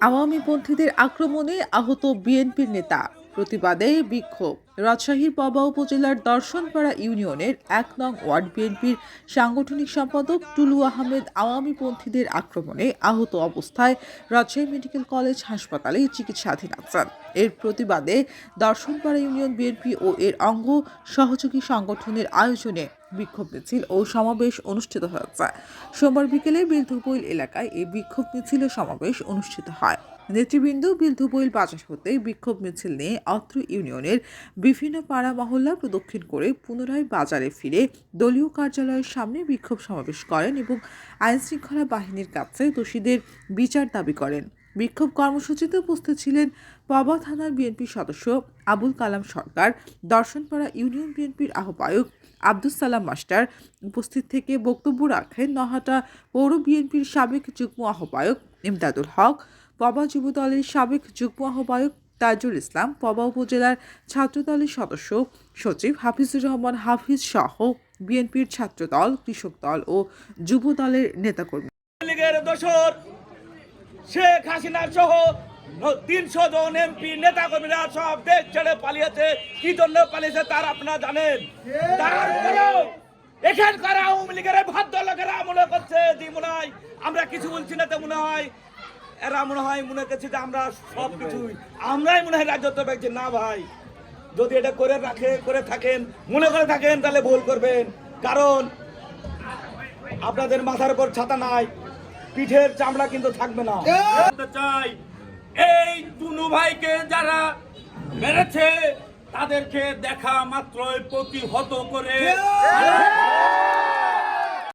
আওয়ামীপন্থীদের আক্রমণে আহত বিএনপির নেতা। প্রতিবাদে বিক্ষোভ। রাজশাহীর পবা উপজেলার দর্শনপাড়া ইউনিয়নের এক নং ওয়ার্ড বিএনপির সাংগঠনিক সম্পাদক টুলু আহমেদ আওয়ামীপন্থীদের আক্রমণে আহত অবস্থায় রাজশাহী মেডিকেল কলেজ হাসপাতালে চিকিৎসাধীন আছেন। এর প্রতিবাদে দর্শনপাড়া ইউনিয়ন বিএনপি ও এর অঙ্গ সহযোগী সংগঠনের আয়োজনে বিক্ষোভ মিছিল ও সমাবেশ অনুষ্ঠিত হয়েছে। সোমবার বিকেলে বিলধুবইল এলাকায় এই বিক্ষোভ মিছিল ও সমাবেশ অনুষ্ঠিত হয়। নেতৃবৃন্দ বিলধুবইল বাজার হতে বিক্ষোভ মিছিল নিয়ে অত্র ইউনিয়নের বিভিন্ন পাড়া মহল্লা প্রদক্ষিণ করে পুনরায় বাজারে ফিরে দলীয় কার্যালয়ের সামনে বিক্ষোভ সমাবেশ করেন এবং আইনশৃঙ্খলা বাহিনীর কাছে দোষীদের বিচার দাবি করেন। বিক্ষোভ কর্মসূচিতে উপস্থিত ছিলেন পাবা থানার বিএনপি সদস্য আবুল কালাম সরকার, দর্শনপাড়া ইউনিয়ন বিএনপির আহ্বায়ক আব্দুস সালাম মাস্টার, উপস্থিত থেকে বক্তব্য রাখেন নহাটা পৌর বিএনপির সাবেক যুগ্ম আহ্বায়ক ইমদাদুল হক পবা যুবদলের সাবেক যুগ্ম আহ্বায়ক তাজুল ইসলাম পবা উপজেলার ছাত্রদলের সদস্য সচিব হাফিজুর রহমান হাফিজ সহ বিএনপির ছাত্রদল, কৃষক দল ও যুব দলের নেতাকর্মী। লীগের দোসর শেখ হাসিনা সহ তিনশো জন এমপি নেতা কর্মীরা সব দেশ ছেড়ে পালিয়েছে। কি জন্য পালিয়েছে তার আপনারা জানেন? তারপরেও এখানকার আওয়ামী লীগের এই ভদ্র লোকেরা মনে করছে যে মনে হয় আমরা কিছু বলছি না তো মনে হয় এরা মনে হয় মনে করছে যে আমরা সব কিছুই আমরাই মনে হয় রাজত্ব পেয়েছি না ভাই। যদি এটা করে রাখে করে থাকেন মনে করে থাকেন তাহলে ভুল করবেন। কারণ আপনাদের মাথার উপর ছাতা নাই পিঠের চামড়া কিন্তু থাকবে না। চাই এই টুনু ভাইকে যারা মেরেছে তাদেরকে দেখা মাত্রই প্রতিহত করে।